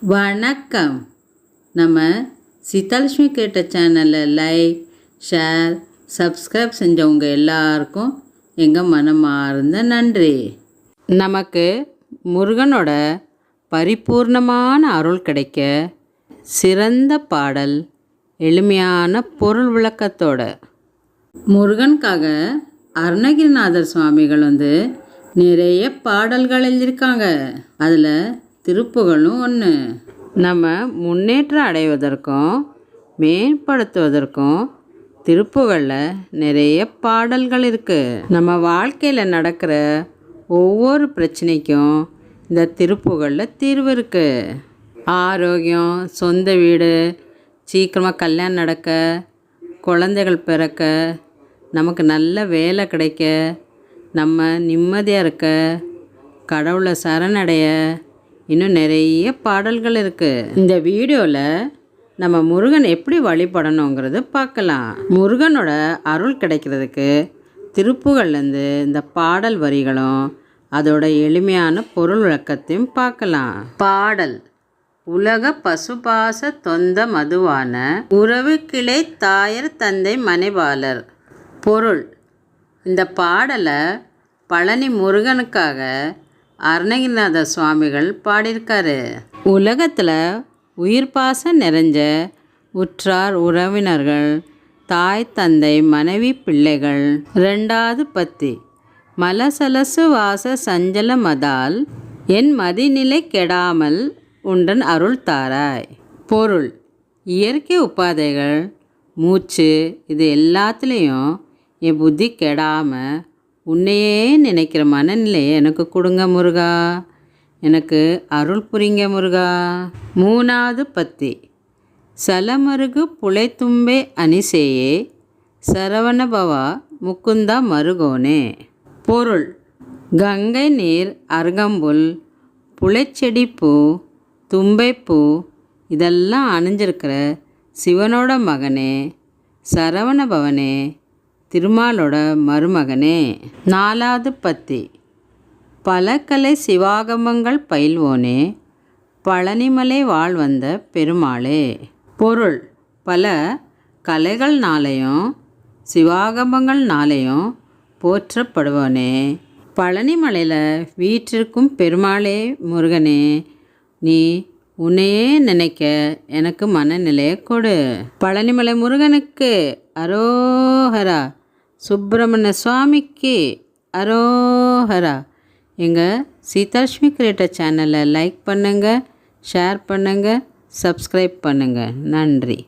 வணக்கம். நம்ம சீதாலட்சுமி கேட்ட சேனலில் லைக் ஷேர் சப்ஸ்கிரைப் செஞ்சவங்க எல்லாருக்கும் எங்கள் மனமார்ந்த நன்றி. நமக்கு முருகனோட பரிபூர்ணமான அருள் கிடைக்க சிறந்த பாடல் எளிமையான பொருள் விளக்கத்தோட. முருகனுக்காக அருணகிரிநாதர் சுவாமிகள் வந்து நிறைய பாடல்கள் எழுதியிருக்காங்க. அதில் திருப்புகளும் ஒன்று. நம்ம முன்னேற்றம் அடைவதற்கும் மேம்படுத்துவதற்கும் திருப்புகளில் நிறைய பாடல்கள் இருக்குது நம்ம வாழ்க்கையில் நடக்கிற ஒவ்வொரு பிரச்சனைக்கும் இந்த திருப்புகளில் தீர்வு இருக்குது ஆரோக்கியம் சொந்த வீடு சீக்கிரமாக கல்யாணம் நடக்க குழந்தைகள் பிறக்க நமக்கு நல்ல வேலை கிடைக்க நம்ம நிம்மதியாக இருக்க கடவுளை சரணடைய இன்னும் நிறைய பாடல்கள் இருக்குது இந்த வீடியோவில் நம்ம முருகன் எப்படி வழிபடணுங்கிறது பார்க்கலாம். முருகனோட அருள் கிடைக்கிறதுக்கு திருப்புகள்லேருந்து இந்த பாடல் வரிகளும் அதோட எளிமையான பொருள் விளக்கத்தையும் பார்க்கலாம். பாடல் உலக பசுபாச தொந்த மதுவான உறவு கிளை தாயர் தந்தை மனைவாளர். பொருள் இந்த பாடலை பழனி முருகனுக்காக அருணகிரிநாத சுவாமிகள் பாடியிருக்காரு. உலகத்தில் உயிர் பாசம் நிறைஞ்ச உற்றார் உறவினர்கள் தாய் தந்தை மனைவி பிள்ளைகள் ரெண்டாவது பத்தி. மலசலசு வாச சஞ்சல மதால் என் மதிநிலை கெடாமல் உண்டன் அருள் தாராய். பொருள் இயற்கை உபாதைகள் மூச்சு இது எல்லாத்துலேயும் என் புத்தி கெடாமல் உன்னையே நினைக்கிற மனநிலையை எனக்கு கொடுங்க முருகா. எனக்கு அருள் புரிங்க முருகா. மூணாவது பத்தி. சலமருகு புளைத்தும்பே அனிசேயே சரவணபவா முக்குந்தா மருகோனே. பொருள். கங்கை நீர் அருகம்புல் புழைச்செடிப்பூ தும்பைப்பூ இதெல்லாம் அணிஞ்சிருக்கிற சிவனோட மகனே சரவணபவனே. திருமாலோட மருமகனே. நாலாவது பத்தி. பலக்கலை சிவாகமங்கள் பயில்வோனே. பழனிமலை வாழ் வந்த பெருமாளே. பொருள். பல கலைகள்னாலையும் சிவாகமங்கள்னாலையும் போற்றப்படுவோனே. பழனிமலையில் வீற்றிருக்கும் பெருமாளே முருகனே நீ உன்னையே நினைக்க எனக்கு மனநிலையை கொடு. பழனிமலை முருகனுக்கு அரோஹரா. சுப்பிரமணிய சுவாமிக்கு அரோஹரா. எங்கள் சீதாலட்சுமி கிரியேட்டர் சேனலை லைக் பண்ணுங்கள் ஷேர் பண்ணுங்கள் சப்ஸ்கிரைப் பண்ணுங்கள் நன்றி.